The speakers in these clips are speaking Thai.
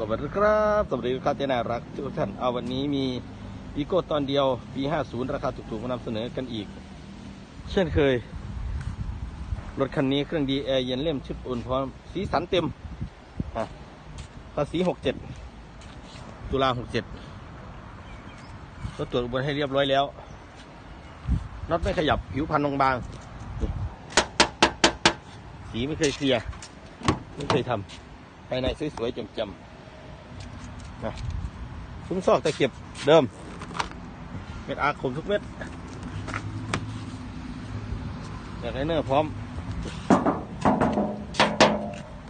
สวัสดีครับสวัสดีครับเจนารักทุกท่านเอาวันนี้มีอีโก้ตอนเดียวปี 50 ราคาถูกๆมานำเสนอกันอีก เช่นเคย รถคันนี้เครื่องดีแอร์เย็นเล่มชิปอุ่นพร้อมสีสันเต็มภาษี 67 ตุลา 67รถตรวจอุบัติให้เรียบร้อยแล้วน็อตไม่ขยับผิวพันบางๆสีไม่เคยเคลียร์ไม่เคยทำภายในสวยๆจำๆ นะซุ้มซอกตะเข็บเดิม เม็ดอาร์คมทุกเม็ดแบกไลเนอร์พร้อม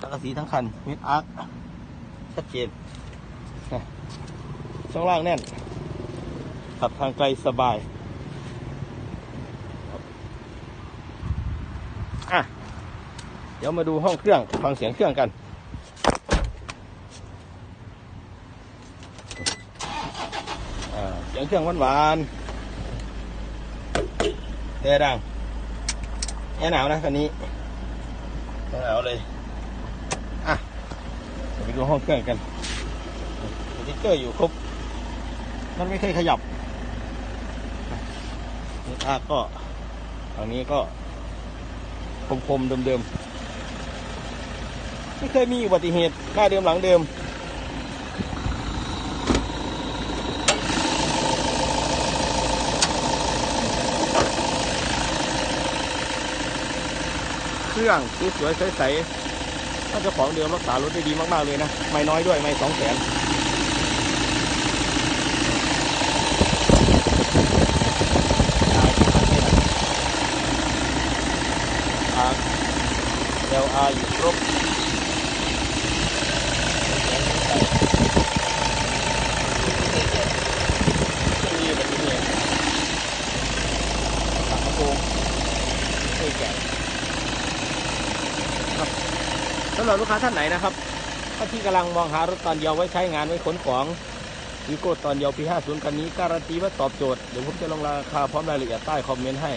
ทั้งกสีทั้งคัน เม็ดอาร์คชัดเจนช่องล่างแน่น ขับทางไกลสบายอะเดี๋ยวมาดูห้องเครื่อง ฟังเสียงเครื่องกัน อ่างเครื่องหวานๆแต่ดังแอร์หนาวนะคันนี้หนาวเลยอะไปดูห้องเครื่องกันสติ๊กเกอร์อยู่ครบ มันไม่เคยขยับนี่อาก็ทางนี้ก็คมๆเดิมๆ ไม่เคยมีอุบัติเหตุหน้าเดิมหลังเดิม รื่องสวยๆใสๆถ้าเจ้าของเดิมรักษารถได้ดีมากๆเลยนะ ไม่น้อยด้วย ไม่สองแสนเดลอาอยู่ครบไม่มีแบบนี้เลยตักกระโปรงเคยแกะ สำหรับลูกค้าท่านไหนนะครับถ้าที่กำลังมองหารถตอนเดียวไว้ใช้งานไว้ขนของวีโก้ตอนเดียวปี50คันนี้การันตีว่าตอบโจทย์เดี๋ยวผมจะลงราคาพร้อมรายละเอียดใต้คอมเมนต์ให้